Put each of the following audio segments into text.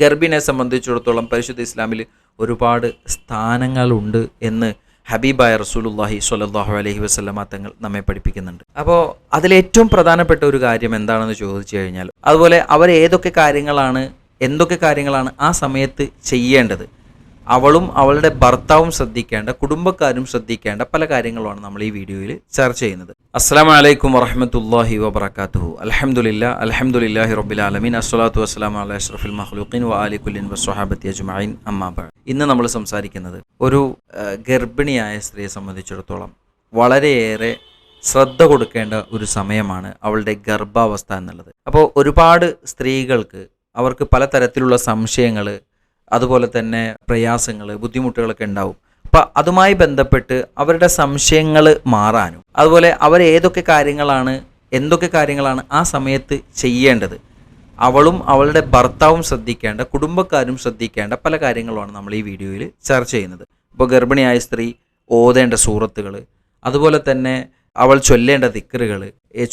ഗർഭിനെ സംബന്ധിച്ചിടത്തോളം പരിശുദ്ധ ഇസ്ലാമിൽ ഒരുപാട് സ്ഥാനങ്ങളുണ്ട് എന്ന് ഹബീബായ റസൂലുല്ലാഹി സ്വല്ലല്ലാഹു അലഹി വസല്ലമ തങ്ങൾ നമ്മെ പഠിപ്പിക്കുന്നുണ്ട്. അപ്പോൾ അതിലേറ്റവും പ്രധാനപ്പെട്ട ഒരു കാര്യം എന്താണെന്ന് ചോദിച്ചു കഴിഞ്ഞാൽ അതുപോലെ അവർ ഏതൊക്കെ കാര്യങ്ങളാണ് എന്തൊക്കെ കാര്യങ്ങളാണ് ആ സമയത്ത് ചെയ്യേണ്ടത്? അവളും അവളുടെ ഭർത്താവും ശ്രദ്ധിക്കേണ്ട കുടുംബക്കാരും ശ്രദ്ധിക്കേണ്ട പല കാര്യങ്ങളുമാണ് നമ്മൾ ഈ വീഡിയോയിൽ ചർച്ച ചെയ്യുന്നത്. അസ്സാം വലൈക്കും വറഹമത്തല്ലാഹി വബർക്കാത്തു അലഹമുല്ല അലഹമുല്ലാഹി റബ്ബിൽ ആലമീൻ. അസ്വലാത്തു വസ്സലാം അല അഷ്റഫുൽ മഹ്ലൂഖിൻ വ വസ്വഹാബത്തി അജ്മൈൻ അമ്മാബ ഇന്ന് നമ്മൾ സംസാരിക്കുന്നത് ഒരു ഗർഭിണിയായ സ്ത്രീയെ സംബന്ധിച്ചിടത്തോളം വളരെയേറെ ശ്രദ്ധ കൊടുക്കേണ്ട ഒരു സമയമാണ് അവളുടെ ഗർഭാവസ്ഥ എന്നുള്ളത്. അപ്പോൾ ഒരുപാട് സ്ത്രീകൾക്ക് അവർക്ക് പലതരത്തിലുള്ള സംശയങ്ങൾ അതുപോലെ തന്നെ പ്രയാസങ്ങൾ ബുദ്ധിമുട്ടുകളൊക്കെ ഉണ്ടാവും. അപ്പം അതുമായി ബന്ധപ്പെട്ട് അവരുടെ സംശയങ്ങൾ മാറാനും അതുപോലെ അവർ ഏതൊക്കെ കാര്യങ്ങളാണ് എന്തൊക്കെ കാര്യങ്ങളാണ് ആ സമയത്ത് ചെയ്യേണ്ടത്? അവളും അവളുടെ ഭർത്താവും ശ്രദ്ധിക്കേണ്ട കുടുംബക്കാരും ശ്രദ്ധിക്കേണ്ട പല കാര്യങ്ങളുമാണ് നമ്മൾ ഈ വീഡിയോയിൽ ചർച്ച ചെയ്യുന്നത്. ഇപ്പോൾ ഗർഭിണിയായ സ്ത്രീ ഓതേണ്ട സൂറത്തുകൾ അതുപോലെ തന്നെ അവൾ ചൊല്ലേണ്ട ദിക്കറുകൾ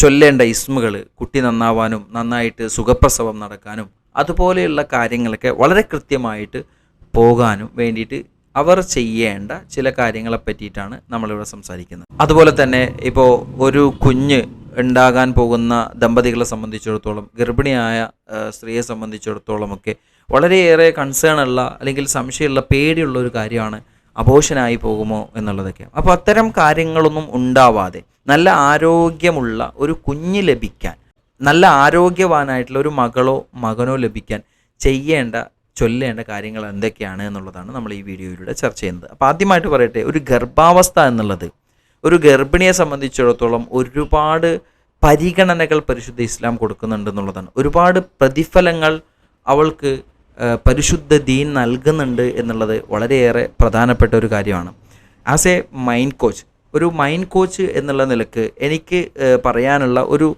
ചൊല്ലേണ്ട ഇസ്മുകൾ കുട്ടി നന്നാവാനും നന്നായിട്ട് സുഖപ്രസവം നടക്കാനും അതുപോലെയുള്ള കാര്യങ്ങളൊക്കെ വളരെ കൃത്യമായിട്ട് പോകാനും വേണ്ടിയിട്ട് അവർ ചെയ്യേണ്ട ചില കാര്യങ്ങളെ പറ്റിയിട്ടാണ് നമ്മളിവിടെ സംസാരിക്കുന്നത്. അതുപോലെ തന്നെ ഇപ്പോൾ ഒരു കുഞ്ഞ് ഉണ്ടാകാൻ പോകുന്ന ദമ്പതികളെ സംബന്ധിച്ചിടത്തോളം ഗർഭിണിയായ സ്ത്രീയെ സംബന്ധിച്ചിടത്തോളമൊക്കെ വളരെയേറെ കൺസേൺ ഉള്ള അല്ലെങ്കിൽ സംശയമുള്ള പേടിയുള്ള ഒരു കാര്യമാണ് അബോഷനായി പോകുമോ എന്നുള്ളതൊക്കെ. അപ്പോൾ അത്തരം കാര്യങ്ങളൊന്നും ഉണ്ടാവാതെ നല്ല ആരോഗ്യമുള്ള ഒരു കുഞ്ഞ് ലഭിക്കാൻ നല്ല ആരോഗ്യവാനായിട്ടുള്ള ഒരു മകളോ മകനോ ലഭിക്കാൻ ചെയ്യേണ്ട ചൊല്ലേണ്ട കാര്യങ്ങൾ എന്തൊക്കെയാണ് എന്നുള്ളതാണ് നമ്മൾ ഈ വീഡിയോയിലൂടെ ചർച്ച ചെയ്യുന്നത്. അപ്പോൾ ആദ്യമായിട്ട് പറയട്ടെ ഒരു ഗർഭാവസ്ഥ എന്നുള്ളത്. ഒരു ഗർഭിണിയെ സംബന്ധിച്ചിടത്തോളം ഒരുപാട് പരിഗണനകൾ പരിശുദ്ധ ഇസ്ലാം കൊടുക്കുന്നുണ്ട് എന്നുള്ളതാണ്. ഒരുപാട് പ്രതിഫലങ്ങൾ അവൾക്ക് പരിശുദ്ധ ദീൻ നൽകുന്നുണ്ട് എന്നുള്ളത് വളരെയേറെ പ്രധാനപ്പെട്ട ഒരു കാര്യമാണ്. As a mind coach. ഒരു മൈൻഡ് കോച്ച് എന്നുള്ള നിലയ്ക്ക് എനിക്ക് പറയാനുള്ള ഒരു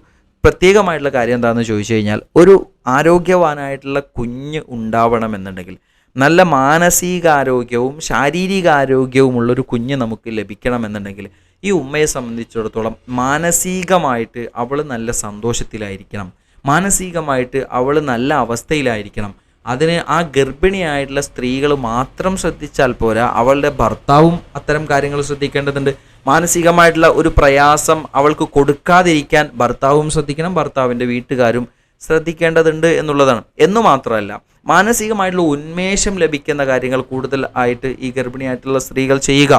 പ്രത്യേകമായിട്ടുള്ള കാര്യം എന്താണെന്ന് ചോദിച്ചു കഴിഞ്ഞാൽ ഒരു ആരോഗ്യവാനായിട്ടുള്ള കുഞ്ഞ് ഉണ്ടാവണമെന്നുണ്ടെങ്കിൽ നല്ല മാനസികാരോഗ്യവും ശാരീരികാരോഗ്യവുമുള്ളൊരു കുഞ്ഞ് നമുക്ക് ലഭിക്കണമെന്നുണ്ടെങ്കിൽ ഈ ഉമ്മയെ സംബന്ധിച്ചിടത്തോളം മാനസികമായിട്ട് അവൾ നല്ല സന്തോഷത്തിലായിരിക്കണം. മാനസികമായിട്ട് അവൾ നല്ല അവസ്ഥയിലായിരിക്കണം. അതിന് ആ ഗർഭിണിയായിട്ടുള്ള സ്ത്രീകൾ മാത്രം ശ്രദ്ധിച്ചാൽ പോരാ അവളുടെ ഭർത്താവും അത്തരം കാര്യങ്ങൾ ശ്രദ്ധിക്കേണ്ടതുണ്ട്. മാനസികമായിട്ടുള്ള ഒരു പ്രയാസം അവൾക്ക് കൊടുക്കാതിരിക്കാൻ ഭർത്താവും ശ്രദ്ധിക്കണം ഭർത്താവിന്റെ വീട്ടുകാരും ശ്രദ്ധിക്കേണ്ടതുണ്ട് എന്നുള്ളതാണ്. എന്നു മാത്രമല്ല മാനസികമായിട്ടുള്ള ഉന്മേഷം ലഭിക്കുന്ന കാര്യങ്ങൾ കൂടുതൽ ആയിട്ട് ഈ ഗർഭിണിയായിട്ടുള്ള സ്ത്രീകൾ ചെയ്യുക.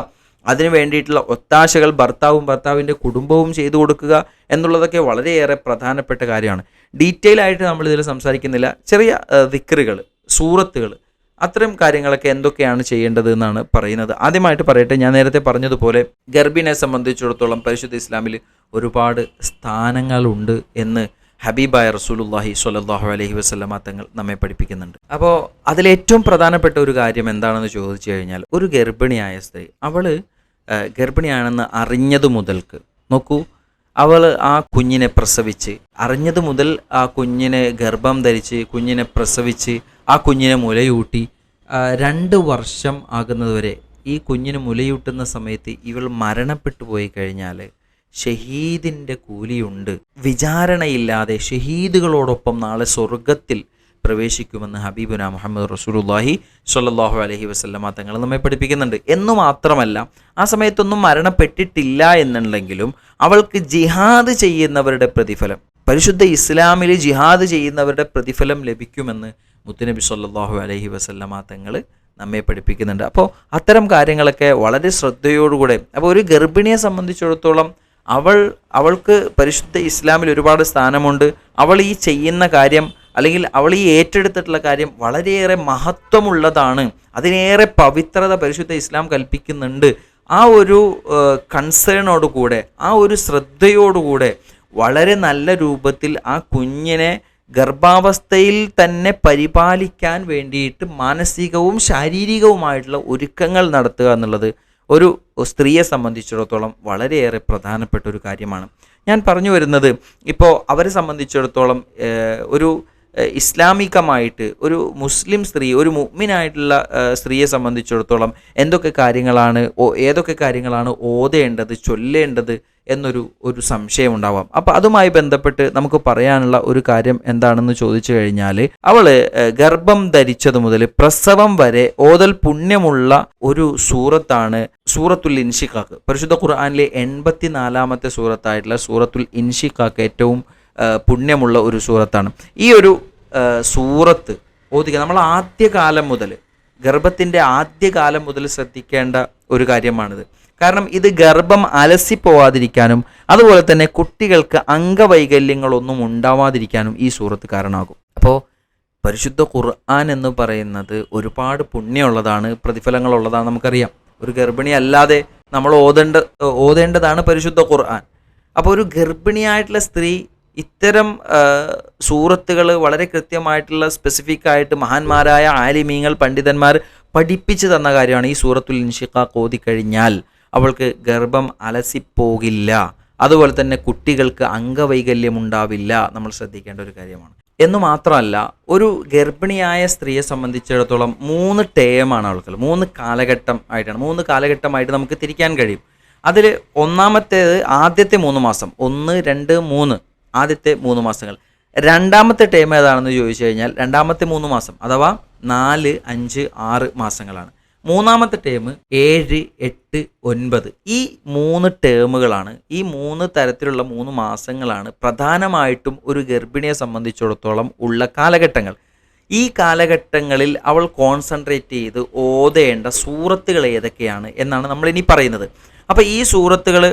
അതിനു വേണ്ടിയിട്ടുള്ള ഒത്താശകൾ ഭർത്താവും ഭർത്താവിന്റെ കുടുംബവും ചെയ്തു കൊടുക്കുക എന്നുള്ളതൊക്കെ വളരെയേറെ പ്രധാനപ്പെട്ട കാര്യമാണ്. ഡീറ്റെയിൽ ആയിട്ട് നമ്മൾ ഇതിൽ സംസാരിക്കുന്നില്ല. ചെറിയ വിക്രുകൾ സൂറത്തുകൾ അത്തരം കാര്യങ്ങളൊക്കെ എന്തൊക്കെയാണ് ചെയ്യേണ്ടത് എന്നാണ് പറയുന്നത്. ആദ്യമായിട്ട് പറയട്ടെ ഞാൻ നേരത്തെ പറഞ്ഞതുപോലെ ഗർഭിനെ സംബന്ധിച്ചിടത്തോളം പരിശുദ്ധ ഇസ്ലാമിൽ ഒരുപാട് സ്ഥാനങ്ങളുണ്ട് എന്ന് ഹബീബായ റസൂലുല്ലാഹി സ്വല്ലല്ലാഹു അലഹി വസല്ലമ തങ്ങൾ നമ്മെ പഠിപ്പിക്കുന്നുണ്ട്. അപ്പോൾ അതിലേറ്റവും പ്രധാനപ്പെട്ട ഒരു കാര്യം എന്താണെന്ന് ചോദിച്ചു കഴിഞ്ഞാൽ ഒരു ഗർഭിണിയായ സ്ത്രീ അവൾ ഗർഭിണിയാണെന്ന് അറിഞ്ഞത് മുതൽക്ക് നോക്കൂ അവൾ ആ കുഞ്ഞിനെ പ്രസവിച്ച് അറിഞ്ഞത് മുതൽ ആ കുഞ്ഞിനെ ഗർഭം ധരിച്ച് കുഞ്ഞിനെ പ്രസവിച്ച് ആ കുഞ്ഞിനെ മുലയൂട്ടി രണ്ട് വർഷം ആകുന്നതുവരെ ഈ കുഞ്ഞിന് മുലയൂട്ടുന്ന സമയത്ത് ഇവൾ മരണപ്പെട്ടു പോയി കഴിഞ്ഞാൽ ഷഹീദിന്റെ കൂലിയുണ്ട്. വിചാരണയില്ലാതെ ഷഹീദുകളോടൊപ്പം നാളെ സ്വർഗത്തിൽ പ്രവേശിക്കുമെന്ന് ഹബീബുന മുഹമ്മദ് റസൂലുല്ലാഹി സ്വല്ലല്ലാഹു അലൈഹി വസല്ലമ തങ്ങൾ നമ്മെ പഠിപ്പിക്കുന്നുണ്ട്. എന്നു മാത്രമല്ല ആ സമയത്തൊന്നും മരണപ്പെട്ടിട്ടില്ല എന്നുണ്ടെങ്കിലും അവൾക്ക് ജിഹാദ് ചെയ്യുന്നവരുടെ പ്രതിഫലം പരിശുദ്ധ ഇസ്ലാമിൽ ജിഹാദ് ചെയ്യുന്നവരുടെ പ്രതിഫലം ലഭിക്കുമെന്ന് മുത്തുനബി സല്ലാഹു അലഹി വസല്ലമ തങ്ങൾ നമ്മെ പഠിപ്പിക്കുന്നുണ്ട്. അപ്പോൾ അത്തരം കാര്യങ്ങളൊക്കെ വളരെ ശ്രദ്ധയോടുകൂടെ അപ്പോൾ ഒരു ഗർഭിണിയെ സംബന്ധിച്ചിടത്തോളം അവൾ അവൾക്ക് പരിശുദ്ധ ഇസ്ലാമിൽ ഒരുപാട് സ്ഥാനമുണ്ട്. അവൾ ഈ ചെയ്യുന്ന കാര്യം അല്ലെങ്കിൽ അവൾ ഈ ഏറ്റെടുത്തിട്ടുള്ള കാര്യം വളരെയേറെ മഹത്വമുള്ളതാണ്. അതിനേറെ പവിത്രത പരിശുദ്ധ ഇസ്ലാം കൽപ്പിക്കുന്നുണ്ട്. ആ ഒരു കൺസേണോടുകൂടെ ആ ഒരു ശ്രദ്ധയോടുകൂടെ വളരെ നല്ല രൂപത്തിൽ ആ കുഞ്ഞിനെ ഗർഭാവസ്ഥയിൽ തന്നെ പരിപാലിക്കാൻ വേണ്ടിയിട്ട് മാനസികവും ശാരീരികവുമായിട്ടുള്ള ഒരുക്കങ്ങൾ നടത്തുക എന്നുള്ളത് ഒരു സ്ത്രീയെ സംബന്ധിച്ചിടത്തോളം വളരെയേറെ പ്രധാനപ്പെട്ട ഒരു കാര്യമാണ്. ഞാൻ പറഞ്ഞു വരുന്നത് ഇപ്പോൾ അവരെ സംബന്ധിച്ചിടത്തോളം ഒരു ഇസ്ലാമികമായിട്ട് ഒരു മുസ്ലിം സ്ത്രീ ഒരു മുഗ്മിനായിട്ടുള്ള സ്ത്രീയെ സംബന്ധിച്ചിടത്തോളം എന്തൊക്കെ കാര്യങ്ങളാണ് ഏതൊക്കെ കാര്യങ്ങളാണ് ഓതേണ്ടത് ചൊല്ലേണ്ടത് എന്നൊരു ഒരു സംശയം ഉണ്ടാവാം അപ്പോൾ അതുമായി ബന്ധപ്പെട്ട് നമുക്ക് പറയാനുള്ള ഒരു കാര്യം എന്താണെന്ന് ചോദിച്ചു കഴിഞ്ഞാൽ അവൾ ഗർഭം ധരിച്ചത് മുതൽ പ്രസവം വരെ ഓതൽ പുണ്യമുള്ള ഒരു സൂറത്താണ് സൂറത്തുൽ ഇൻഷിഖാക്ക്. പരിശുദ്ധ ഖുർആാനിലെ എൺപത്തിനാലാമത്തെ സൂറത്തായിട്ടുള്ള സൂറത്തുൽ ഇൻഷിഖാക്ക് ഏറ്റവും പുണ്യമുള്ള ഒരു സൂറത്താണ്. ഈ ഒരു സൂറത്ത് ഓതിക്കുക നമ്മൾ ആദ്യകാലം മുതൽ ഗർഭത്തിന്റെ ആദ്യകാലം മുതൽ ശ്രദ്ധിക്കേണ്ട ഒരു കാര്യമാണിത്. കാരണം ഇത് ഗർഭം അലസിപ്പോവാതിരിക്കാനും അതുപോലെ തന്നെ കുട്ടികൾക്ക് അംഗവൈകല്യങ്ങളൊന്നും ഉണ്ടാവാതിരിക്കാനും ഈ സൂറത്ത് കാരണമാകും. അപ്പോൾ പരിശുദ്ധ ഖുർആൻ എന്ന് പറയുന്നത് ഒരുപാട് പുണ്യമുള്ളതാണ് പ്രതിഫലങ്ങളുള്ളതാണ് നമുക്കറിയാം. ഒരു ഗർഭിണി അല്ലാതെ നമ്മൾ ഓതേണ്ട ഓതേണ്ടതാണ് പരിശുദ്ധ ഖുർആൻ. അപ്പോൾ ഒരു ഗർഭിണിയായിട്ടുള്ള സ്ത്രീ ഇത്തരം സൂറത്തുകൾ വളരെ കൃത്യമായിട്ടുള്ള സ്പെസിഫിക് ആയിട്ട് മഹാന്മാരായ ആലിമീങ്ങൾ പണ്ഡിതന്മാർ പഠിപ്പിച്ചു തന്ന കാര്യമാണ് ഈ സൂറത്തുൽ ഇൻഷിഖ കോതി ഓതിക്കഴിഞ്ഞാൽ അവൾക്ക് ഗർഭം അലസിപ്പോകില്ല. അതുപോലെ തന്നെ കുട്ടികൾക്ക് അംഗവൈകല്യം ഉണ്ടാവില്ല നമ്മൾ ശ്രദ്ധിക്കേണ്ട ഒരു കാര്യമാണ്. എന്ന് മാത്രമല്ല ഒരു ഗർഭിണിയായ സ്ത്രീയെ സംബന്ധിച്ചിടത്തോളം മൂന്ന് ടേമാണ് അവൾക്ക്. മൂന്ന് കാലഘട്ടം ആയിട്ടാണ്. മൂന്ന് കാലഘട്ടമായിട്ട് നമുക്ക് തിരിക്കാൻ കഴിയും. അതിൽ ഒന്നാമത്തേത് ആദ്യത്തെ മൂന്ന് മാസം. ഒന്ന് രണ്ട് മൂന്ന്. ആദ്യത്തെ മൂന്ന് മാസങ്ങൾ. രണ്ടാമത്തെ ടേം ഏതാണെന്ന് ചോദിച്ചു കഴിഞ്ഞാൽ രണ്ടാമത്തെ മൂന്ന് മാസം അഥവാ നാല് അഞ്ച് ആറ് മാസങ്ങളാണ്. മൂന്നാമത്തെ ടേം ഏഴ് എട്ട് ഒൻപത്. ഈ മൂന്ന് ടേമുകളാണ് ഈ മൂന്ന് തരത്തിലുള്ള മൂന്ന് മാസങ്ങളാണ് പ്രധാനമായിട്ടും ഒരു ഗർഭിണിയെ സംബന്ധിച്ചിടത്തോളം ഉള്ള കാലഘട്ടങ്ങൾ. ഈ കാലഘട്ടങ്ങളിൽ അവൾ കോൺസെൻട്രേറ്റ് ചെയ്ത് ഓതേണ്ട സൂറത്തുകൾ ഏതൊക്കെയാണ് എന്നാണ് നമ്മൾ ഇനി പറയുന്നത്. അപ്പോൾ ഈ സൂറത്തുകൾ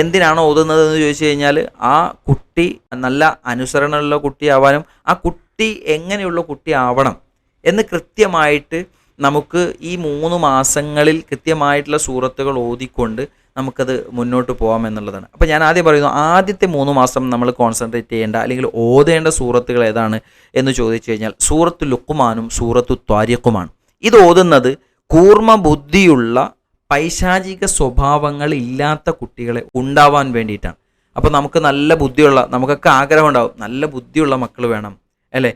എന്തിനാണ് ഓതുന്നത് എന്ന് ചോദിച്ചു കഴിഞ്ഞാൽ ആ കുട്ടി നല്ല അനുസരണമുള്ള കുട്ടിയാവാനും ആ കുട്ടി എങ്ങനെയുള്ള കുട്ടിയാവണം എന്ന് കൃത്യമായിട്ട് നമുക്ക് ഈ മൂന്ന് മാസങ്ങളിൽ കൃത്യമായിട്ടുള്ള സൂറത്തുകൾ ഓതിക്കൊണ്ട് നമുക്കത് മുന്നോട്ട് പോകാം എന്നുള്ളതാണ്. അപ്പോൾ ഞാൻ ആദ്യം പറയുന്നു ആദ്യത്തെ മൂന്ന് മാസം നമ്മൾ കോൺസെൻട്രേറ്റ് ചെയ്യേണ്ട അല്ലെങ്കിൽ ഓതേണ്ട സൂറത്തുകൾ ഏതാണ് എന്ന് ചോദിച്ചു കഴിഞ്ഞാൽ സൂറത്ത് ലുക്കുമാനും സൂറത്തു ത്വാരിഖുമാണ്. ഇത് ഓതുന്നത് കൂർമ്മ ബുദ്ധിയുള്ള പൈശാചിക സ്വഭാവങ്ങൾ ഇല്ലാത്ത കുട്ടികളെ ഉണ്ടാവാൻ വേണ്ടിയിട്ടാണ്. അപ്പോൾ നമുക്ക് നല്ല ബുദ്ധിയുള്ള നമുക്കൊക്കെ ആഗ്രഹം ഉണ്ടാവും നല്ല ബുദ്ധിയുള്ള മക്കൾ വേണം അല്ലേ?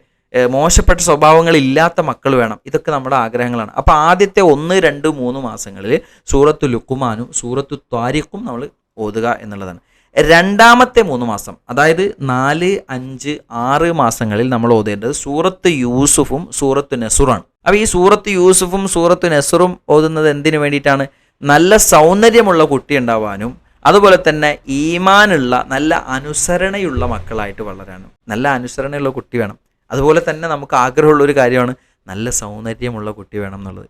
മോശപ്പെട്ട സ്വഭാവങ്ങൾ ഇല്ലാത്ത മക്കൾ വേണം. ഇതൊക്കെ നമ്മുടെ ആഗ്രഹങ്ങളാണ്. അപ്പോൾ ആദ്യത്തെ ഒന്ന് രണ്ട് മൂന്ന് മാസങ്ങളിൽ സൂറത്തു ലുക്കുമാനും സൂറത്തു ത്വാരിഖും നമ്മൾ ഓതുക എന്നുള്ളതാണ്. രണ്ടാമത്തെ മൂന്ന് മാസം അതായത് നാല് അഞ്ച് ആറ് മാസങ്ങളിൽ നമ്മൾ ഓതേണ്ടത് സൂറത്ത് യൂസുഫും സൂറത്ത് നെസുറാണ് അപ്പോൾ ഈ സൂറത്ത് യൂസുഫും സൂറത്ത് നെസുറും ഓതുന്നത് എന്തിനു വേണ്ടിയിട്ടാണ്? നല്ല സൗന്ദര്യമുള്ള കുട്ടി ഉണ്ടാവാനും അതുപോലെ തന്നെ ഈമാനുള്ള നല്ല അനുസരണയുള്ള മക്കളായിട്ട് വളരാനും. നല്ല അനുസരണയുള്ള കുട്ടി വേണം. അതുപോലെ തന്നെ നമുക്ക് ആഗ്രഹമുള്ള ഒരു കാര്യമാണ് നല്ല സൗന്ദര്യമുള്ള കുട്ടി വേണം എന്നുള്ളത്.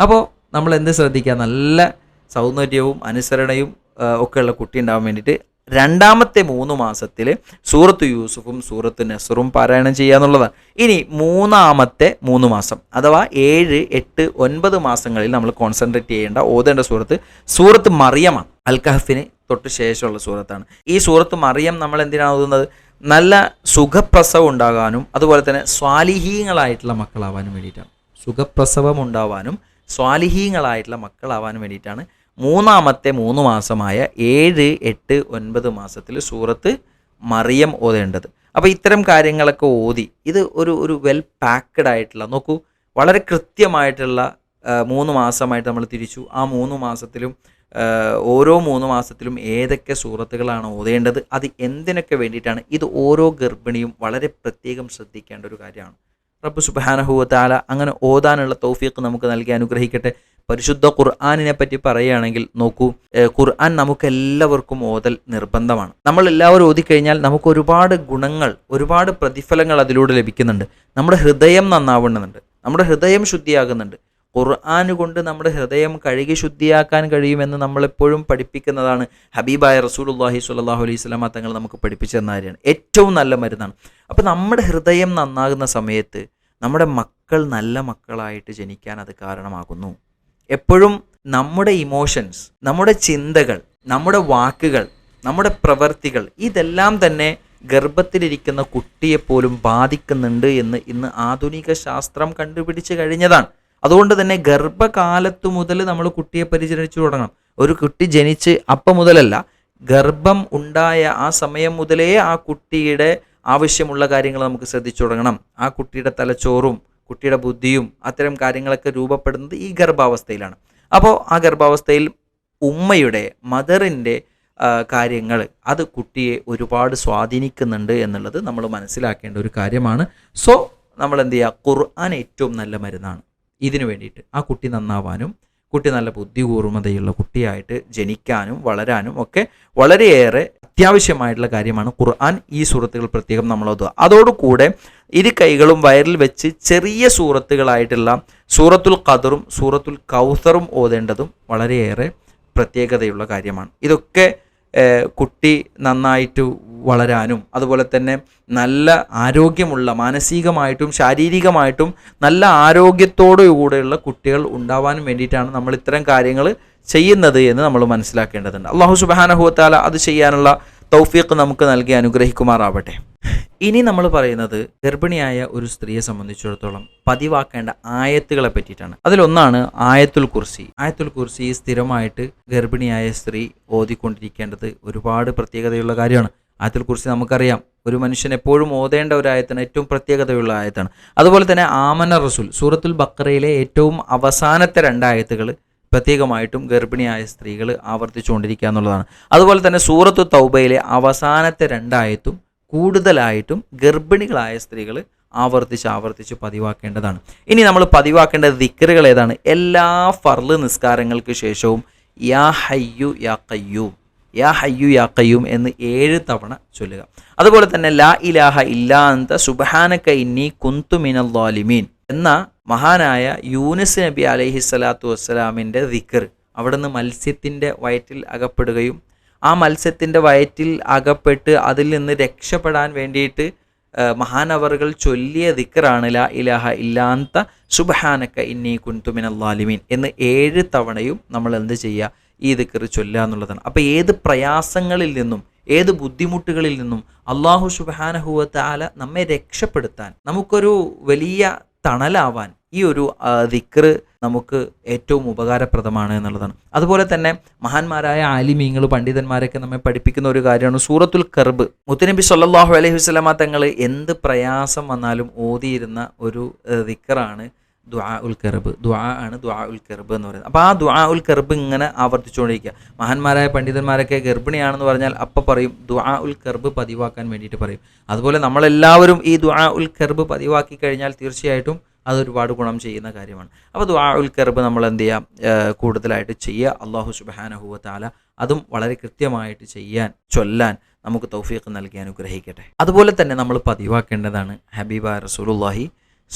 അപ്പോൾ നമ്മൾ എന്ത് ശ്രദ്ധിക്കുക? നല്ല സൗന്ദര്യവും അനുസരണയും ഒക്കെയുള്ള കുട്ടി ഉണ്ടാവാൻ വേണ്ടിയിട്ട് രണ്ടാമത്തെ മൂന്ന് മാസത്തിൽ സൂറത്ത് യൂസുഫും സൂറത്ത് നെസറും പാരായണം ചെയ്യുക എന്നുള്ളതാണ്. ഇനി മൂന്നാമത്തെ മൂന്ന് മാസം അഥവാ ഏഴ് എട്ട് ഒൻപത് മാസങ്ങളിൽ നമ്മൾ കോൺസെൻട്രേറ്റ് ചെയ്യേണ്ട ഓതേണ്ട സൂറത്ത് സൂറത്ത് മറിയമാണ് അൽ കഹഫിന് തൊട്ട് ശേഷമുള്ള സൂറത്താണ്. ഈ സൂറത്ത് മറിയം നമ്മൾ എന്തിനാണ് ഓതുന്നത്? നല്ല സുഖപ്രസവം ഉണ്ടാകാനും അതുപോലെ തന്നെ സ്വാലിഹീങ്ങളായിട്ടുള്ള മക്കളാവാനും വേണ്ടിയിട്ടാണ്. സുഖപ്രസവം ഉണ്ടാവാനും സ്വാലിഹീങ്ങളായിട്ടുള്ള മക്കളാവാനും വേണ്ടിയിട്ടാണ് മൂന്നാമത്തെ മൂന്ന് മാസമായ ഏഴ് എട്ട് ഒൻപത് മാസത്തിൽ സൂറത്ത് മറിയം ഓതേണ്ടത്. അപ്പോൾ ഇത്തരം കാര്യങ്ങളൊക്കെ ഓതി. ഇത് ഒരു ഒരു വെൽ പാക്ക്ഡ് ആയിട്ടുള്ള നോക്കൂ വളരെ കൃത്യമായിട്ടുള്ള മൂന്ന് മാസമായിട്ട് നമ്മൾ തിരിച്ചു. ആ മൂന്ന് മാസത്തിലും ഓരോ മൂന്ന് മാസത്തിലും ഏതൊക്കെ സൂറത്തുകളാണ് ഓതേണ്ടത് അത് എന്തിനൊക്കെ വേണ്ടിയിട്ടാണ് ഇത് ഓരോ ഗർഭിണിയും വളരെ പ്രത്യേകം ശ്രദ്ധിക്കേണ്ട ഒരു കാര്യമാണ്. റബ്ബ് സുബാനഹുവത്താല അങ്ങനെ ഓതാനുള്ള തൗഫീഖ് നമുക്ക് നൽകി അനുഗ്രഹിക്കട്ടെ. പരിശുദ്ധ ഖുർആാനിനെ പറ്റി പറയുകയാണെങ്കിൽ നോക്കൂ ഖുർആാൻ നമുക്ക് എല്ലാവർക്കും ഓതൽ നിർബന്ധമാണ്. നമ്മൾ എല്ലാവരും ഓതിക്കഴിഞ്ഞാൽ നമുക്ക് ഒരുപാട് ഗുണങ്ങൾ ഒരുപാട് പ്രതിഫലങ്ങൾ അതിലൂടെ ലഭിക്കുന്നുണ്ട്. നമ്മുടെ ഹൃദയം നന്നാവുന്നുണ്ട്. നമ്മുടെ ഹൃദയം ശുദ്ധിയാകുന്നുണ്ട്. ഖുർആൻ കൊണ്ട് നമ്മുടെ ഹൃദയം കഴുകി ശുദ്ധിയാക്കാൻ കഴിയുമെന്ന് നമ്മളെപ്പോഴും പഠിപ്പിക്കുന്നതാണ് ഹബീബായ റസൂലുല്ലാഹി സുല്ലാഹു അലൈഹി സ്വലാമ തങ്ങൾ നമുക്ക് പഠിപ്പിച്ചു തന്ന കാര്യമാണ്. ഏറ്റവും നല്ല മരുന്നാണ്. അപ്പോൾ നമ്മുടെ ഹൃദയം നന്നാകുന്ന സമയത്ത് നമ്മുടെ മക്കൾ നല്ല മക്കളായിട്ട് ജനിക്കാൻ അത് കാരണമാകുന്നു. എപ്പോഴും നമ്മുടെ ഇമോഷൻസ് നമ്മുടെ ചിന്തകൾ നമ്മുടെ വാക്കുകൾ നമ്മുടെ പ്രവർത്തികൾ ഇതെല്ലാം തന്നെ ഗർഭത്തിലിരിക്കുന്ന കുട്ടിയെപ്പോലും ബാധിക്കുന്നുണ്ട് എന്ന് ഇന്ന് ആധുനിക ശാസ്ത്രം കണ്ടുപിടിച്ച് കഴിഞ്ഞതാണ്. അതുകൊണ്ട് തന്നെ ഗർഭകാലത്തു മുതൽ നമ്മൾ കുട്ടിയെ പരിചരിച്ചു തുടങ്ങണം. ഒരു കുട്ടി ജനിച്ച് അപ്പം മുതലല്ല ഗർഭം ഉണ്ടായ ആ സമയം മുതലേ ആ കുട്ടിയുടെ ആവശ്യമുള്ള കാര്യങ്ങൾ നമുക്ക് ശ്രദ്ധിച്ചു തുടങ്ങണം. ആ കുട്ടിയുടെ തലച്ചോറും കുട്ടിയുടെ ബുദ്ധിയും അത്തരം കാര്യങ്ങളൊക്കെ രൂപപ്പെടുന്നത് ഈ ഗർഭാവസ്ഥയിലാണ്. അപ്പോൾ ആ ഗർഭാവസ്ഥയിൽ ഉമ്മയുടെ മദറിന്റെ കാര്യങ്ങൾ അത് കുട്ടിയെ ഒരുപാട് സ്വാധീനിക്കുന്നുണ്ട് എന്നുള്ളത് നമ്മൾ മനസ്സിലാക്കേണ്ട ഒരു കാര്യമാണ്. സോ നമ്മൾ എന്ത് ചെയ്യുക? ഖുർആൻ ഏറ്റവും നല്ല മരുന്നാണ്. ഇതിനു വേണ്ടിയിട്ട് ആ കുട്ടി നന്നാവാനും കുട്ടി നല്ല ബുദ്ധികൂർമ്മതയുള്ള കുട്ടിയായിട്ട് ജനിക്കാനും വളരാനും ഒക്കെ വളരെയേറെ അത്യാവശ്യമായിട്ടുള്ള കാര്യമാണ് ഖുർആൻ ഈ സൂറത്തുകൾ പ്രത്യേകം നമ്മൾ ഓതുക അതോടുകൂടെ ഇരു കൈകളും വയറിൽ വെച്ച് ചെറിയ സൂറത്തുകളായിട്ടുള്ള സൂറത്തുൽ ഖദറും സൂറത്തുൽ കൗസറും ഓതേണ്ടതും വളരെയേറെ പ്രത്യേകതയുള്ള കാര്യമാണ്. ഇതൊക്കെ കുട്ടി നന്നായിട്ട് വളരാനും അതുപോലെ തന്നെ നല്ല ആരോഗ്യമുള്ള മാനസികമായിട്ടും ശാരീരികമായിട്ടും നല്ല ആരോഗ്യത്തോടുകൂടെയുള്ള കുട്ടികൾ ഉണ്ടാവാനും വേണ്ടിയിട്ടാണ് നമ്മൾ ഇത്തരം കാര്യങ്ങൾ ചെയ്യുന്നത് എന്ന് നമ്മൾ മനസ്സിലാക്കേണ്ടതുണ്ട്. അള്ളാഹു സുബാനഹുത്താല അത് ചെയ്യാനുള്ള തൗഫീഖ് നമുക്ക് നൽകി അനുഗ്രഹിക്കുമാറാവട്ടെ. ഇനി നമ്മൾ പറയുന്നത് ഗർഭിണിയായ ഒരു സ്ത്രീയെ സംബന്ധിച്ചിടത്തോളം പതിവാക്കേണ്ട ആയത്തുകളെ പറ്റിയിട്ടാണ്. അതിലൊന്നാണ് ആയത്തുൽ കുർസി. ആയത്തുൽ കുർസി സ്ഥിരമായിട്ട് ഗർഭിണിയായ സ്ത്രീ ഓതിക്കൊണ്ടിരിക്കേണ്ടത് ഒരുപാട് പ്രത്യേകതയുള്ള കാര്യമാണ്. ആയത്തുൽ കുർസി നമുക്കറിയാം ഒരു മനുഷ്യൻ എപ്പോഴും ഓതേണ്ട ഒരു ആയത്താണ് ഏറ്റവും പ്രത്യേകതയുള്ള ആയത്താണ്. അതുപോലെ തന്നെ ആമന റസുൽ സൂറത്തുൽ ബക്കറയിലെ ഏറ്റവും അവസാനത്തെ രണ്ടായത്തുകൾ പ്രത്യേകമായിട്ടും ഗർഭിണിയായ സ്ത്രീകൾ ആവർത്തിച്ചുകൊണ്ടിരിക്കുക എന്നുള്ളതാണ്. അതുപോലെ തന്നെ സൂറത്ത് തൗബയിലെ അവസാനത്തെ രണ്ടായത്തും കൂടുതലായിട്ടും ഗർഭിണികളായ സ്ത്രീകൾ ആവർത്തിച്ച് ആവർത്തിച്ച് പതിവാക്കേണ്ടതാണ്. ഇനി നമ്മൾ പതിവാക്കേണ്ട ദിക്കറുകൾ ഏതാണ്? എല്ലാ ഫർൾ നിസ്കാരങ്ങൾക്ക് ശേഷവും യാ ഹയ്യു യാ കയ്യൂം യാ ഹയ്യു യാ കയ്യൂം എന്ന് ഏഴ് തവണ ചൊല്ലുക. അതുപോലെ തന്നെ ലാ ഇലാഹ ഇല്ലാന്ത സുബഹാനക്ക ഇന്നി കുന്തു മിനൽ എന്ന മഹാനായ യൂനിസ് നബി അലൈഹി സ്വലാത്തു വസ്സലാമിന്റെ ദിക്കർ അവിടുന്ന് മത്സ്യത്തിന്റെ വയറ്റിൽ അകപ്പെടുകയും ആ മത്സ്യത്തിന്റെ വയറ്റിൽ അകപ്പെട്ട് അതിൽ നിന്ന് രക്ഷപ്പെടാൻ വേണ്ടിയിട്ട് മഹാനവറുകൾ ചൊല്ലിയ ദിക്കറാണ് ലാ ഇലാഹ ഇല്ലാത്ത സുബഹാനക്ക ഇന്നി കുൻതുമിനല്ലാലിമീൻ എന്ന് ഏഴ് തവണയും നമ്മൾ എന്ത് ചെയ്യുക ഈ ദിക്കർ ചൊല്ലുക എന്നുള്ളതാണ്. അപ്പോൾ ഏത് പ്രയാസങ്ങളിൽ നിന്നും ഏത് ബുദ്ധിമുട്ടുകളിൽ നിന്നും അള്ളാഹു സുബഹാനഹുവത്താല നമ്മെ രക്ഷപ്പെടുത്താൻ നമുക്കൊരു വലിയ തണലാവാൻ ഈ ഒരു ദിക്ർ നമുക്ക് ഏറ്റവും ഉപകാരപ്രദമാണ് എന്നുള്ളതാണ്. അതുപോലെ തന്നെ മഹാന്മാരായ ആലിമീങ്ങൾ പണ്ഡിതന്മാരൊക്കെ നമ്മെ പഠിപ്പിക്കുന്ന ഒരു കാര്യമാണ് സൂറത്തുൽ കർബ്. മുത്തനബി സല്ലാഹു അലൈഹി വസ്ലമ തങ്ങൾ എന്ത് പ്രയാസം വന്നാലും ഓതിയിരുന്ന ഒരു ദിക്കറാണ് ദ്വാ ഉൽ കർബ്. ദ്വാ ആണ് ദ്വാ ഉൽ കർബ് എന്ന് പറയുന്നത്. അപ്പോൾ ആ ദ്വാ ഉൽ കർബ് ഇങ്ങനെ ആവർത്തിച്ചുകൊണ്ടിരിക്കുക. മഹാന്മാരായ പണ്ഡിതന്മാരൊക്കെ ഗർഭിണിയാണെന്ന് പറഞ്ഞാൽ അപ്പോൾ പറയും ദ്വാ ഉൽ കർബ് പതിവാക്കാൻ വേണ്ടിയിട്ട് പറയും. അതുപോലെ നമ്മളെല്ലാവരും ഈ ദ്വാ ഉൽ കർബ് പതിവാക്കി കഴിഞ്ഞാൽ തീർച്ചയായിട്ടും അതൊരുപാട് ഗുണം ചെയ്യുന്ന കാര്യമാണ്. അപ്പോൾ ദ്വാ ഉൽ കെർബ് നമ്മൾ എന്ത് ചെയ്യാം കൂടുതലായിട്ട് ചെയ്യുക അള്ളാഹു സുബാനഹുവ താല അതും വളരെ കൃത്യമായിട്ട് ചെയ്യാൻ ചൊല്ലാൻ നമുക്ക് തൗഫീഖ് നൽകി അനുഗ്രഹിക്കട്ടെ. അതുപോലെ തന്നെ നമ്മൾ പതിവാക്കേണ്ടതാണ് ഹബീബ റസൂലുല്ലാഹി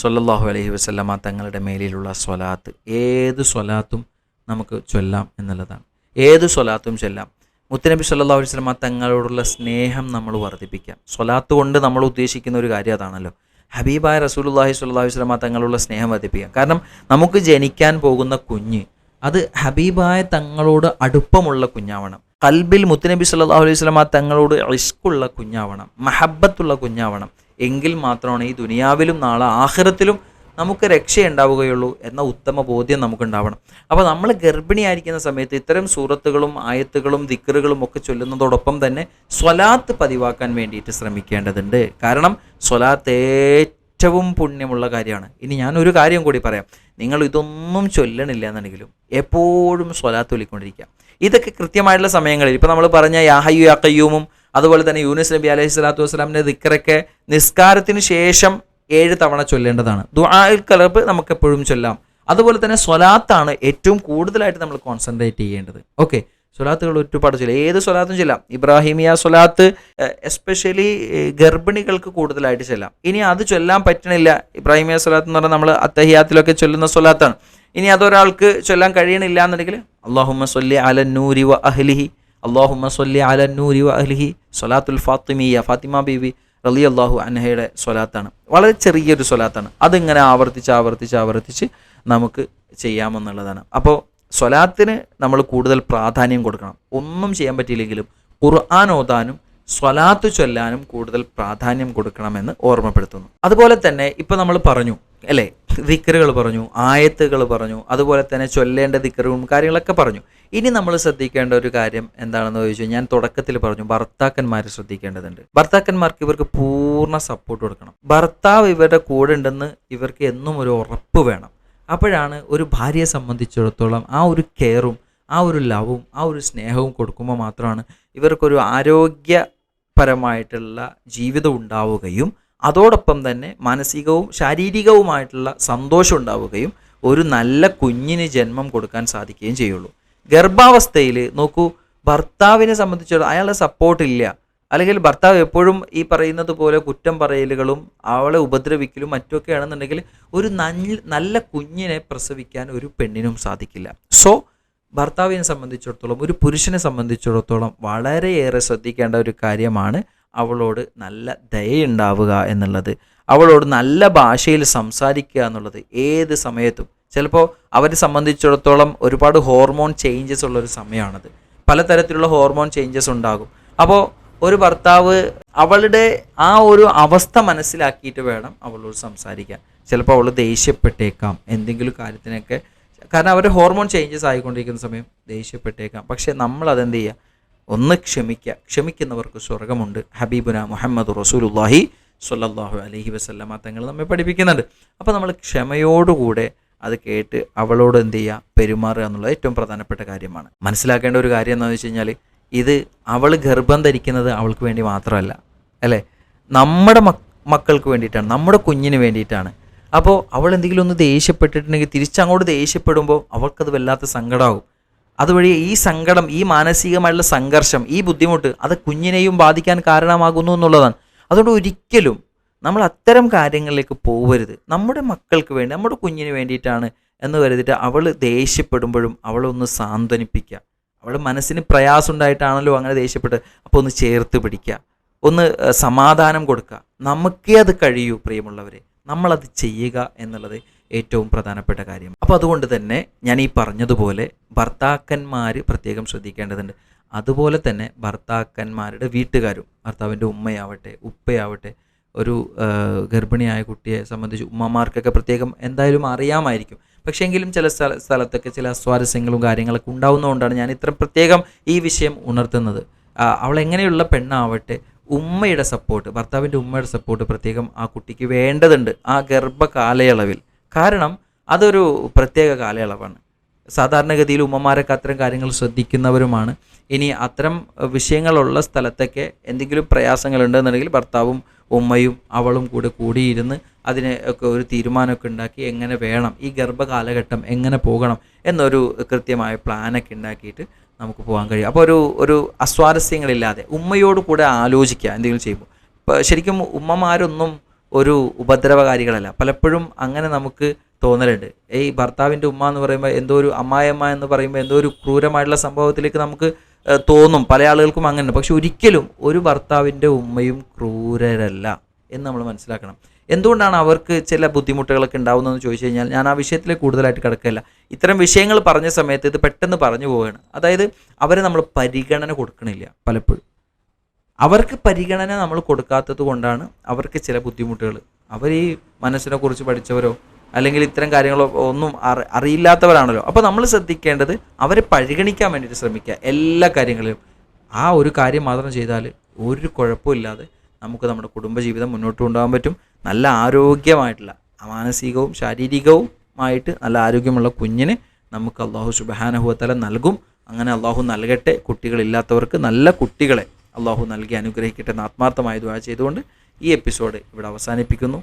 സൊല്ലാഹു അലഹി വസ്ലമ തങ്ങളുടെ മേലിലുള്ള സ്വലാത്ത്. ഏത് സ്വലാത്തും നമുക്ക് ചൊല്ലാം എന്നുള്ളതാണ്. ഏത് സ്വലാത്തും ചൊല്ലാം. മുത്തനബി സല്ലാ അലൈഹി സ്വലമ തങ്ങളോടുള്ള സ്നേഹം നമ്മൾ വർദ്ധിപ്പിക്കാം. സ്വലാത്ത് കൊണ്ട് നമ്മൾ ഉദ്ദേശിക്കുന്ന ഒരു കാര്യം അതാണല്ലോ. ഹബീബായ റസൂലുല്ലാഹി സ്വല്ലാഹു വസ്ലമ തങ്ങളുള്ള സ്നേഹം വർദ്ധിപ്പിക്കാം. കാരണം നമുക്ക് ജനിക്കാൻ പോകുന്ന കുഞ്ഞ് അത് ഹബീബായ തങ്ങളോട് അടുപ്പമുള്ള കുഞ്ഞാവണം. കൽബിൽ മുത്തുനബി സല്ലാഹു അലൈഹി സ്വലമ തങ്ങളോട് റിസ്ക്കുള്ള കുഞ്ഞാവണം. മഹബത്തുള്ള കുഞ്ഞാവണം. എങ്കിൽ മാത്രമാണ് ഈ ദുനിയാവിലും നാളെ ആഹ്റത്തിലും നമുക്ക് രക്ഷയുണ്ടാവുകയുള്ളൂ എന്ന ഉത്തമ ബോധ്യം നമുക്കുണ്ടാവണം. അപ്പോൾ നമ്മൾ ഗർഭിണിയായിരിക്കുന്ന സമയത്ത് ഇത്തരം സൂറത്തുകളും ആയത്തുകളും ദിക്കറുകളും ഒക്കെ ചൊല്ലുന്നതോടൊപ്പം തന്നെ സ്വലാത്ത് പതിവാക്കാൻ വേണ്ടിയിട്ട് ശ്രമിക്കേണ്ടതുണ്ട്. കാരണം സ്വലാത്ത് ഏറ്റവും പുണ്യമുള്ള കാര്യമാണ്. ഇനി ഞാനൊരു കാര്യം കൂടി പറയാം. നിങ്ങൾ ഇതൊന്നും ചൊല്ലണില്ല എന്നുണ്ടെങ്കിലും എപ്പോഴും സ്വലാത്ത് ചൊല്ലിക്കൊണ്ടിരിക്കുക. ഇതൊക്കെ കൃത്യമായിട്ടുള്ള സമയങ്ങളിൽ ഇപ്പോൾ നമ്മൾ പറഞ്ഞ യാഹയ്യു യാക്കയ്യൂമും അതുപോലെ തന്നെ യൂനിസ് നബി അലൈഹി സ്വലാത്തു വസ്സലാമിന്റെ ദിക്കറൊക്കെ നിസ്കാരത്തിന് ശേഷം ഏഴ് തവണ ചൊല്ലേണ്ടതാണ്. ദുആൽ കലബ് നമുക്ക് എപ്പോഴും ചൊല്ലാം. അതുപോലെ തന്നെ സ്വലാത്താണ് ഏറ്റവും കൂടുതലായിട്ട് നമ്മൾ കോൺസെൻട്രേറ്റ് ചെയ്യേണ്ടത്. ഓക്കെ സ്വലാത്തുകൾ ഒരുപാട് ചൊല്ലാം. ഏത് സ്വലാത്തും ചെല്ലാം. ഇബ്രാഹിമിയ സ്വലാത്ത് എസ്പെഷ്യലി ഗർഭിണികൾക്ക് കൂടുതലായിട്ട് ചെല്ലാം. ഇനി അത് ചൊല്ലാൻ പറ്റണില്ല. ഇബ്രാഹിമിയ സ്വലാത്ത് എന്ന് പറഞ്ഞാൽ നമ്മൾ അത്തഹിയാത്തിലൊക്കെ ചൊല്ലുന്ന സ്വലാത്താണ്. ഇനി അതൊരാൾക്ക് ചൊല്ലാൻ കഴിയണില്ല എന്നുണ്ടെങ്കിൽ അള്ളാഹുമ്മ സൊല്ലി നൂരി വ അഹ്ലിഹി അള്ളാഹുമ്മ സൊല്ലി നൂരി വ അഹ്ലിഹി സ്വലാത്തുൽ ഫാത്തിമിയ ഫാത്തിമ ബീവി റലി അള്ളാഹു അൻഹയുടെ സ്വലാത്താണ്. വളരെ ചെറിയൊരു സ്വലാത്താണ്. അതിങ്ങനെ ആവർത്തിച്ച് ആവർത്തിച്ച് ആവർത്തിച്ച് നമുക്ക് ചെയ്യാമെന്നുള്ളതാണ്. അപ്പോൾ സ്വലാത്തിന് നമ്മൾ കൂടുതൽ പ്രാധാന്യം കൊടുക്കണം. ഒന്നും ചെയ്യാൻ പറ്റിയില്ലെങ്കിലും ഖുർആൻ ഓതാനും സ്വലാത്ത് ചൊല്ലാനും കൂടുതൽ പ്രാധാന്യം കൊടുക്കണമെന്ന് ഓർമ്മപ്പെടുത്തുന്നു. അതുപോലെ തന്നെ ഇപ്പം നമ്മൾ പറഞ്ഞു അല്ലേ? ദിക്കറുകൾ പറഞ്ഞു ആയത്തുകൾ പറഞ്ഞു അതുപോലെ തന്നെ ചൊല്ലേണ്ട ദിക്കറും കാര്യങ്ങളൊക്കെ പറഞ്ഞു. ഇനി നമ്മൾ ശ്രദ്ധിക്കേണ്ട ഒരു കാര്യം എന്താണെന്ന് ചോദിച്ചാൽ ഞാൻ തുടക്കത്തിൽ പറഞ്ഞു ഭർത്താക്കന്മാർ ശ്രദ്ധിക്കേണ്ടതുണ്ട്. ഭർത്താക്കന്മാർക്ക് ഇവർക്ക് പൂർണ സപ്പോർട്ട് കൊടുക്കണം. ഭർത്താവ് ഇവരുടെ കൂടെ ഉണ്ടെന്ന് ഇവർക്ക് എന്നും ഒരു ഉറപ്പ് വേണം. അപ്പോഴാണ് ഒരു ഭാര്യയെ സംബന്ധിച്ചിടത്തോളം ആ ഒരു കെയറും ആ ഒരു ലവും ആ ഒരു സ്നേഹവും കൊടുക്കുമ്പോൾ മാത്രമാണ് ഇവർക്കൊരു ആരോഗ്യപരമായിട്ടുള്ള ജീവിതം ഉണ്ടാവുകയും അതോടൊപ്പം തന്നെ മാനസികവും ശാരീരികവുമായിട്ടുള്ള സന്തോഷം ഉണ്ടാവുകയും ഒരു നല്ല കുഞ്ഞിന് ജന്മം കൊടുക്കാൻ സാധിക്കുകയും ചെയ്യുള്ളൂ. ഗർഭാവസ്ഥയിൽ നോക്കൂ ഭർത്താവിനെ സംബന്ധിച്ചിടത്തോളം അയാളുടെ സപ്പോർട്ടില്ല അല്ലെങ്കിൽ ഭർത്താവ് എപ്പോഴും ഈ പറയുന്നത് പോലെ കുറ്റം പറയലുകളും അവളെ ഉപദ്രവിക്കലും മറ്റുമൊക്കെ ആണെന്നുണ്ടെങ്കിൽ ഒരു നല്ല കുഞ്ഞിനെ പ്രസവിക്കാൻ ഒരു പെണ്ണിനും സാധിക്കില്ല. സോ ഭർത്താവിനെ സംബന്ധിച്ചിടത്തോളം ഒരു പുരുഷനെ സംബന്ധിച്ചിടത്തോളം വളരെയേറെ ശ്രദ്ധിക്കേണ്ട ഒരു കാര്യമാണ് അവളോട് നല്ല ദയുണ്ടാവുക എന്നുള്ളത്. അവളോട് നല്ല ഭാഷയിൽ സംസാരിക്കുക എന്നുള്ളത്. ഏത് സമയത്തും ചിലപ്പോൾ അവരെ സംബന്ധിച്ചിടത്തോളം ഒരുപാട് ഹോർമോൺ ചേഞ്ചസ് ഉള്ളൊരു സമയമാണത് പലതരത്തിലുള്ള ഹോർമോൺ ചേഞ്ചസ് ഉണ്ടാകും. അപ്പോൾ ഒരു ഭർത്താവ് അവളുടെ ആ ഒരു അവസ്ഥ മനസ്സിലാക്കിയിട്ട് വേണം അവളോട് സംസാരിക്കാൻ. ചിലപ്പോൾ അവൾ ദേഷ്യപ്പെട്ടേക്കാം എന്തെങ്കിലും കാര്യത്തിനൊക്കെ. കാരണം അവരുടെ ഹോർമോൺ ചേഞ്ചസ് ആയിക്കൊണ്ടിരിക്കുന്ന സമയം ദേഷ്യപ്പെട്ടേക്കാം. പക്ഷേ നമ്മൾ അതെന്ത് ചെയ്യുക ഒന്ന് ക്ഷമിക്കുക ക്ഷമിക്കുന്നവർക്ക് സ്വർഗമുണ്ട്. ഹബീബുന മുഹമ്മദ് റസൂലുല്ലാഹി സ്വല്ലാഹു അലഹി വസല്ലമ തങ്ങൾ നമ്മെ പഠിപ്പിക്കുന്നുണ്ട്. അപ്പോൾ നമ്മൾ ക്ഷമയോടുകൂടെ അത് കേട്ട് അവളോട് എന്ത് ചെയ്യുക പെരുമാറുക എന്നുള്ളത് ഏറ്റവും പ്രധാനപ്പെട്ട കാര്യമാണ്. മനസ്സിലാക്കേണ്ട ഒരു കാര്യം എന്താണെന്ന് വെച്ച് കഴിഞ്ഞാൽ ഇത് അവൾ ഗർഭം ധരിക്കുന്നത് അവൾക്ക് വേണ്ടി മാത്രമല്ല അല്ലേ? നമ്മുടെ മക് മക്കൾക്ക് വേണ്ടിയിട്ടാണ് നമ്മുടെ കുഞ്ഞിന് വേണ്ടിയിട്ടാണ്. അപ്പോൾ അവൾ എന്തെങ്കിലും ഒന്ന് ദേഷ്യപ്പെട്ടിട്ടുണ്ടെങ്കിൽ തിരിച്ചങ്ങോട്ട് ദേഷ്യപ്പെടുമ്പോൾ അവൾക്കത് വല്ലാത്ത സങ്കടമാകും അതുവഴി ഈ സങ്കടം ഈ മാനസികമായിട്ടുള്ള സംഘർഷം ഈ ബുദ്ധിമുട്ട് അത് കുഞ്ഞിനെയും ബാധിക്കാൻ കാരണമാകുന്നു എന്നുള്ളതാണ്. അതുകൊണ്ട് ഒരിക്കലും നമ്മൾ അത്തരം കാര്യങ്ങളിലേക്ക് പോവരുത്. നമ്മുടെ മക്കൾക്ക് വേണ്ടി നമ്മുടെ കുഞ്ഞിന് വേണ്ടിയിട്ടാണ് എന്ന് കരുതിയിട്ട് അവൾ ദേഷ്യപ്പെടുമ്പോഴും അവളൊന്ന് സാന്ത്വനിപ്പിക്കുക. അവളുടെ മനസ്സിന് പ്രയാസം ഉണ്ടായിട്ടാണല്ലോ അങ്ങനെ ദേഷ്യപ്പെട്ട് അപ്പോൾ ഒന്ന് ചേർത്ത് പിടിക്കുക. ഒന്ന് സമാധാനം കൊടുക്കുക. നമുക്കേ അത് കഴിയൂ പ്രിയമുള്ളവരെ. നമ്മളത് ചെയ്യുക എന്നുള്ളത് ഏറ്റവും പ്രധാനപ്പെട്ട കാര്യം. അപ്പോൾ അതുകൊണ്ട് തന്നെ ഞാൻ ഈ പറഞ്ഞതുപോലെ ഭർത്താക്കന്മാർ പ്രത്യേകം ശ്രദ്ധിക്കേണ്ടതുണ്ട്. അതുപോലെ തന്നെ ഭർത്താക്കന്മാരുടെ വീട്ടുകാരും ഭർത്താവിന്റെ ഉമ്മയാവട്ടെ ഉപ്പയാവട്ടെ ഒരു ഗർഭിണിയായ കുട്ടിയെ സംബന്ധിച്ച് ഉമ്മമാർക്കൊക്കെ പ്രത്യേകം എന്തായാലും അറിയാമായിരിക്കും. പക്ഷേ എങ്കിലും ചില സ്ഥല സ്ഥലത്തൊക്കെ ചില അസ്വാരസ്യങ്ങളും കാര്യങ്ങളൊക്കെ ഉണ്ടാവുന്നതുകൊണ്ടാണ് ഞാൻ ഇത്ര പ്രത്യേകം ഈ വിഷയം ഉണർത്തുന്നത്. അവൾ എങ്ങനെയുള്ള പെണ്ണാവട്ടെ ഉമ്മയുടെ സപ്പോർട്ട് ഭർത്താവിന്റെ ഉമ്മയുടെ സപ്പോർട്ട് പ്രത്യേകം ആ കുട്ടിക്ക് വേണ്ടതുണ്ട് ആ ഗർഭ കാലയളവിൽ കാരണം അതൊരു പ്രത്യേക കാലയളവാണ്. സാധാരണഗതിയിൽ ഉമ്മമാരൊക്കെ അത്തരം കാര്യങ്ങൾ ശ്രദ്ധിക്കുന്നവരുമാണ്. ഇനി അത്തരം വിഷയങ്ങളുള്ള സ്ഥലത്തൊക്കെ എന്തെങ്കിലും പ്രയാസങ്ങളുണ്ടെന്നുണ്ടെങ്കിൽ ഭർത്താവും ഉമ്മയും അവളും കൂടെ കൂടിയിരുന്ന് അതിനെ ഒക്കെ ഒരു തീരുമാനമൊക്കെ ഉണ്ടാക്കി എങ്ങനെ വേണം ഈ ഗർഭകാലഘട്ടം എങ്ങനെ പോകണം എന്നൊരു കൃത്യമായ പ്ലാനൊക്കെ ഉണ്ടാക്കിയിട്ട് നമുക്ക് പോകാൻ കഴിയും. അപ്പോൾ ഒരു ഒരു അസ്വാരസ്യങ്ങളില്ലാതെ ഉമ്മയോട് കൂടെ ആലോചിക്കുക എന്തെങ്കിലും ചെയ്യുമ്പോൾ. ശരിക്കും ഉമ്മമാരൊന്നും ഒരു ഉപദ്രവകാരികളല്ല. പലപ്പോഴും അങ്ങനെ നമുക്ക് തോന്നലുണ്ട്. ഈ ഭർത്താവിന്റെ ഉമ്മ എന്ന് പറയുമ്പോൾ എന്തോ ഒരു അമ്മായിയമ്മ എന്ന് പറയുമ്പോൾ എന്തോ ഒരു ക്രൂരമായിട്ടുള്ള സംഭവത്തിലേക്ക് നമുക്ക് തോന്നും. പല ആളുകൾക്കും അങ്ങനെ പക്ഷെ ഒരിക്കലും ഒരു ഭർത്താവിന്റെ ഉമ്മയും ക്രൂരരല്ല എന്ന് നമ്മൾ മനസ്സിലാക്കണം. എന്തുകൊണ്ടാണ് അവർക്ക് ചില ബുദ്ധിമുട്ടുകളൊക്കെ ഉണ്ടാവുന്നതെന്ന് ചോദിച്ചു കഴിഞ്ഞാൽ ഞാൻ ആ വിഷയത്തിൽ കൂടുതലായിട്ട് കിടക്കില്ല ഇത്തരം വിഷയങ്ങൾ പറഞ്ഞ സമയത്ത് ഇത് പെട്ടെന്ന് പറഞ്ഞു പോവുകയാണ്. അതായത് അവരെ നമ്മൾ പരിഗണന കൊടുക്കണില്ല പലപ്പോഴും. അവർക്ക് പരിഗണന നമ്മൾ കൊടുക്കാത്തത് കൊണ്ടാണ് അവർക്ക് ചില ബുദ്ധിമുട്ടുകൾ അവർ ഈ മനസ്സിനെ കുറിച്ച് പഠിച്ചവരോ അല്ലെങ്കിൽ ഇത്തരം കാര്യങ്ങളോ ഒന്നും അറി അറിയില്ലാത്തവരാണല്ലോ. അപ്പോൾ നമ്മൾ ശ്രദ്ധിക്കേണ്ടത് അവരെ പരിഗണിക്കാൻ വേണ്ടിയിട്ട് ശ്രമിക്കുക. എല്ലാ കാര്യങ്ങളിലും. ആ ഒരു കാര്യം മാത്രം ചെയ്താൽ ഒരു കുഴപ്പമില്ലാതെ നമുക്ക് നമ്മുടെ കുടുംബജീവിതം മുന്നോട്ട് കൊണ്ടുപോകാൻ പറ്റും. നല്ല ആരോഗ്യമായിട്ടുള്ള മാനസികവും ശാരീരികവുമായിട്ട് നല്ല ആരോഗ്യമുള്ള കുഞ്ഞിന് നമുക്ക് അള്ളാഹു സുബഹാനഹുവത്തല നൽകും. അങ്ങനെ അള്ളാഹു നൽകട്ടെ. കുട്ടികളില്ലാത്തവർക്ക് നല്ല കുട്ടികളെ അള്ളാഹു നൽകി അനുഗ്രഹിക്കട്ടെ എന്ന് ആത്മാർത്ഥമായി ദുആ ചെയ്തുകൊണ്ട് ഈ എപ്പിസോഡ് ഇവിടെ അവസാനിപ്പിക്കുന്നു.